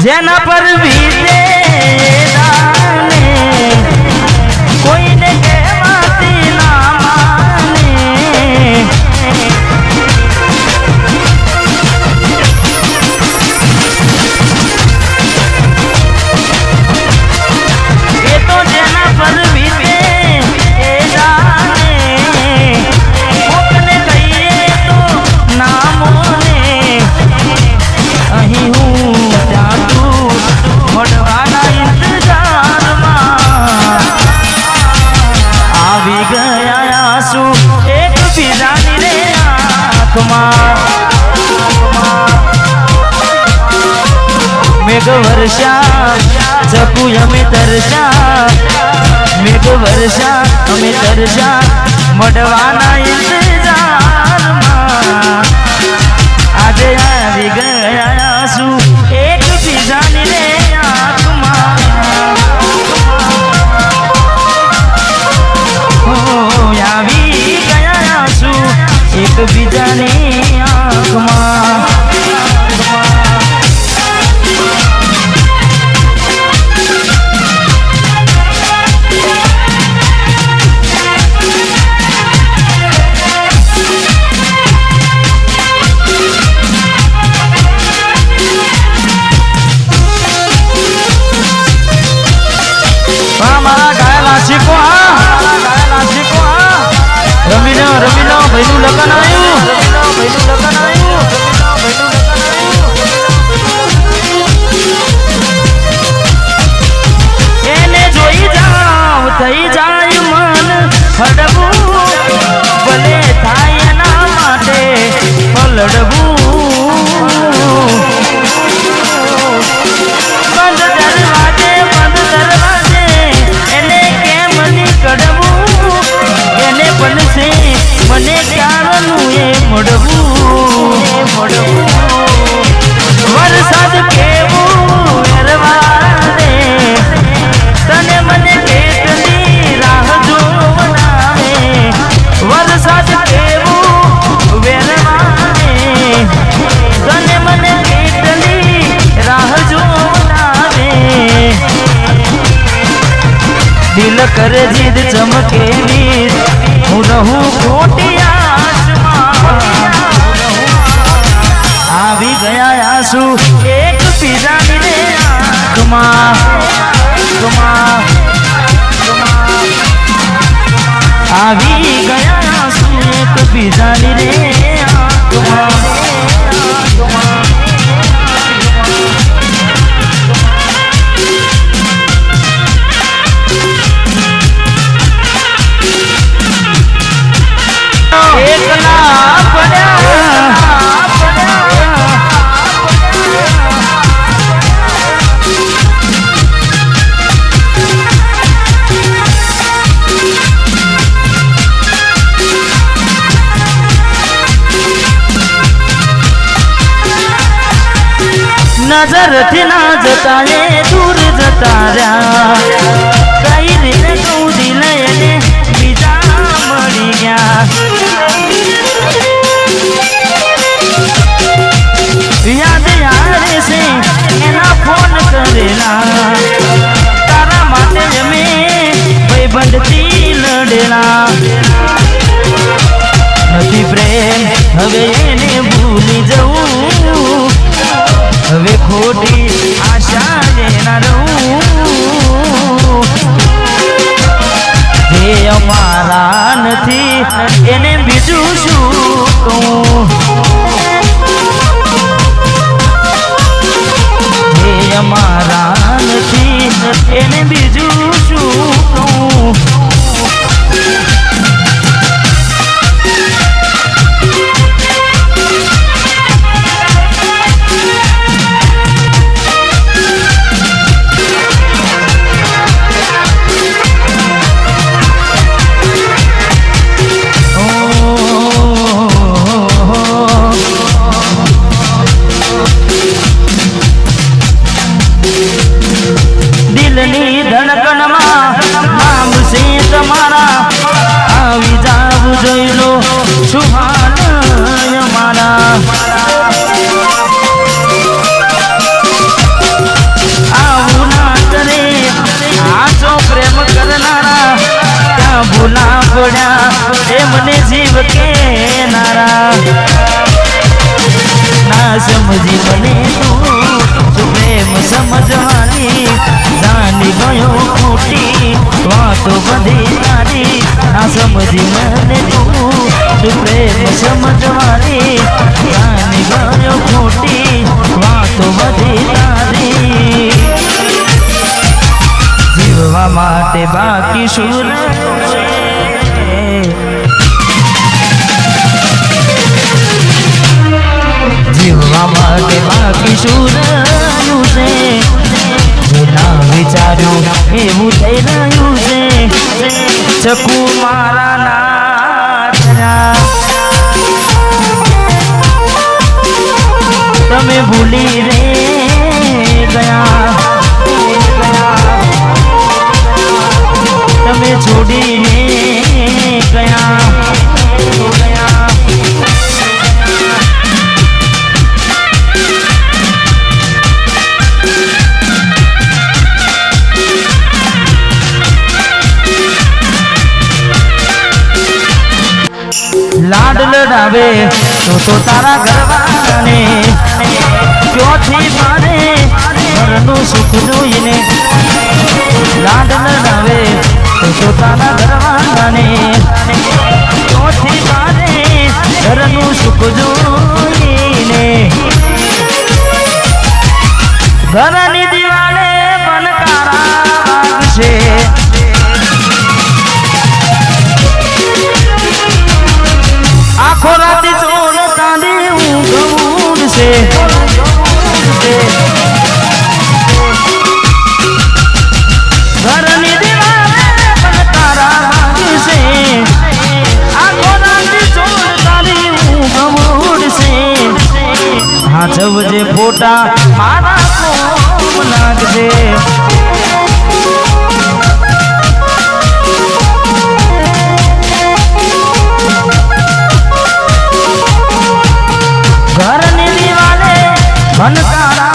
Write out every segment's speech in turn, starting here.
જેના પર વીતે વર્ષા જપુ અમે તરસા મેઘ વર્ષા અમે તરસા મડવાના ઇંતજારમાં આજે આવી ગયા આંસુ એક બીજાની રે આંખમાં આવી ગયા આંસુ એક બીજાની આંખમાં દિલ કરે જીદ ચમકે નીર હું રહું ખોટી નજરથી ના જતા, એ દૂર જતા રહ્યા. કઈ રીતે કહું દિલ એને બીજા મળી ગયા? છે, એના ફોન કરેલા. લડેલા. નથી પ્રેમ, હવે એને ભૂલી જવું. ખોટી આશા રહું જે અમારા નથી એને બીજું શું કહું? શકે નારા. ના સમજી મને તું પ્રેમ સમજવાની જાણી ગયો મોટી વાતો બધી તારી ના સમજી મને તું પ્રેમ સમજવાની જાણી ગયો મોટી વાતો બધી તારી જીવવા માટે બાકી શું બાકી શું રહ્યું છે ના વિચાર્યું એવું થઈ રહ્યું છે. ચકુ મારા ના તમે ભૂલી રે ગયા. તમે છોડીને તો તારા ઘરવાળાને ક્યોથી મારે? ઘરનું સુખ જોઈને લાડ લડાવે. તો તો તારા મારે? ઘરનું સુખ જોઈને. ઘરની ફોટા મારા કોમ લાગશે ઘરની દિવાલે ભનકારા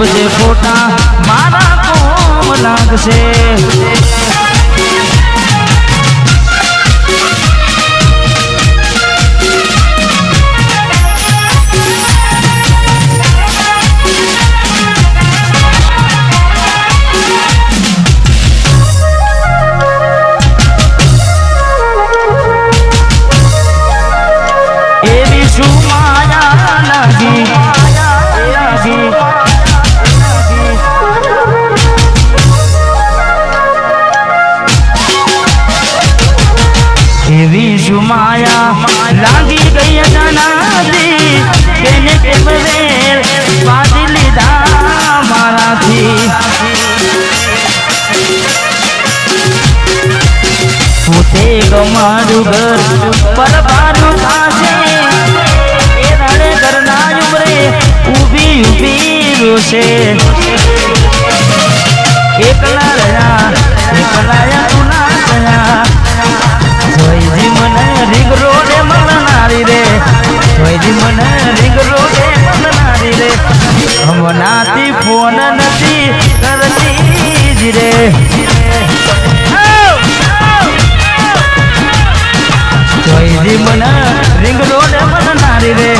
નાચવજે ફોટા. મારા કોમ લાગશે. એવી શું માયા લાગી ગઈ અજાનાથી તેને કેમ વેર બાંધી લીધા મારાથી પોતે ગમારું ઘર પરબારું થાશે એ રડે ઘરના ઉમરે ઊભી ઊભી રોશે એકલા રહ્યા એકલા મળનારી રે. જોઈજી મને રીંગ રોડે મળનારી રે. હમણાંથી ફોન નથી કરતી જ રે. જોઈજી મને રીંગ રોડે મળનારી રે.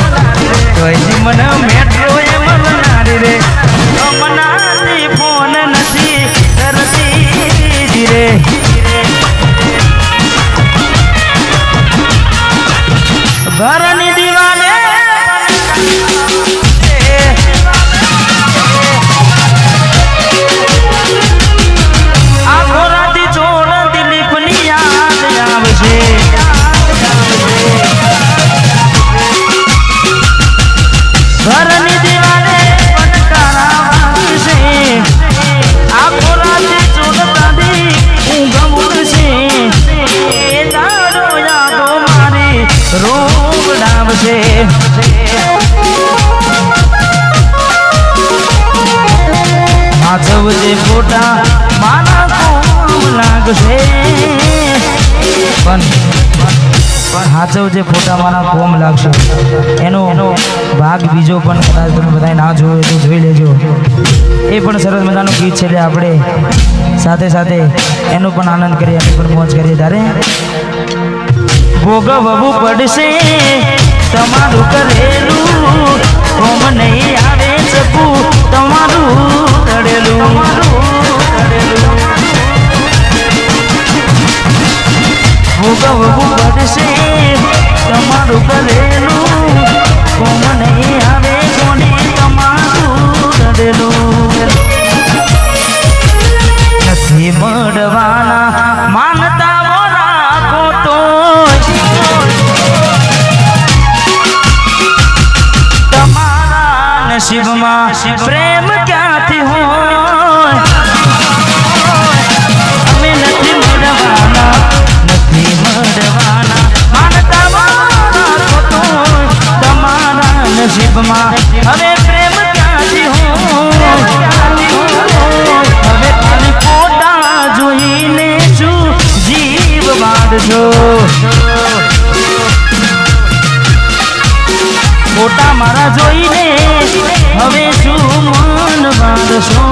જોઈજી મને મેટ્રો ઘરની રાતી ચોર દિલીપની યાદ આવશે ડાવશે માધવજે ફોટા મારા કોમ લાગશે. પણ હાચવજે ફોટા મારા કોમ લાગશે. એનો ભાગ બીજો પણ કદાચ તમે બધા ના જોયો તો જોઈ લેજો. એ પણ સરસ મજાનું ગીત છે એટલે આપણે. સાથે સાથે એનો પણ આનંદ કરીએ, એની પણ મોજ કરીએ. ત્યારે ભોગવવું પડશે. તમારું કરેલું કોમ નહીં આવે શકું તમારું કરેલું ભોગવવું પડશે ફોટા મારા જોઈને હવે શું મન વાળશો